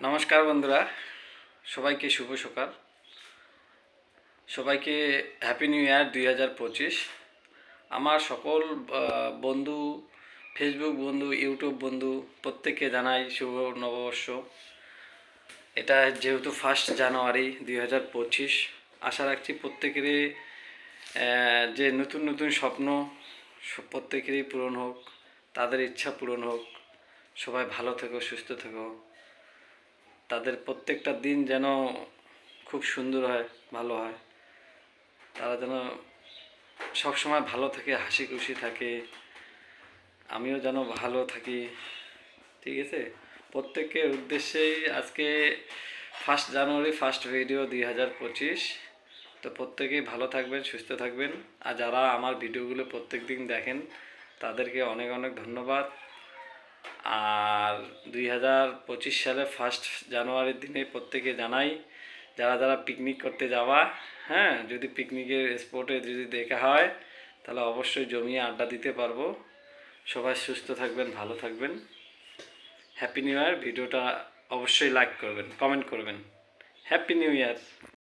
নমস্কার বন্ধুরা, সবাইকে শুভ সকাল। সবাইকে হ্যাপি নিউ ইয়ার দুই হাজার পঁচিশ। আমার সকল বন্ধু ফেসবুক বন্ধু ইউটিউব বন্ধু, প্রত্যেককে জানাই শুভ নববর্ষ। এটা যেহেতু ফার্স্ট জানুয়ারি দুই হাজার পঁচিশ, আশা রাখছি প্রত্যেকেরই যে নতুন নতুন স্বপ্ন প্রত্যেকেরই পূরণ হোক, তাদের ইচ্ছা পূরণ হোক। সবাই ভালো থেকো, সুস্থ থেকো। তাদের প্রত্যেকটা দিন যেন খুব সুন্দর হয়, ভালো হয়। তারা যেন সবসময় ভালো থাকে হাসি খুশি থাকে, আমিও যেন ভালো থাকি, ঠিক আছে? প্রত্যেকের উদ্দেশ্যেই আজকে ফার্স্ট জানুয়ারি ফার্স্ট ভিডিও দুই হাজার পঁচিশ। তো প্রত্যেকেই ভালো থাকবেন, সুস্থ থাকবেন। আর যারা আমার ভিডিওগুলো প্রত্যেক দিন দেখেন, তাদেরকে অনেক অনেক ধন্যবাদ। আর দুই হাজার পঁচিশ সালে ফার্স্ট জানুয়ারির দিনে প্রত্যেকে জানাই, যারা যারা পিকনিক করতে যাওয়া হ্যাঁ যদি পিকনিকের স্পটে যদি দেখা হয়, তাহলে অবশ্যই জমিয়ে আড্ডা দিতে পারব। সবাই সুস্থ থাকবেন, ভালো থাকবেন। হ্যাপি নিউ ইয়ার ভিডিওটা অবশ্যই লাইক করবেন কমেন্ট করবেন। Happy new year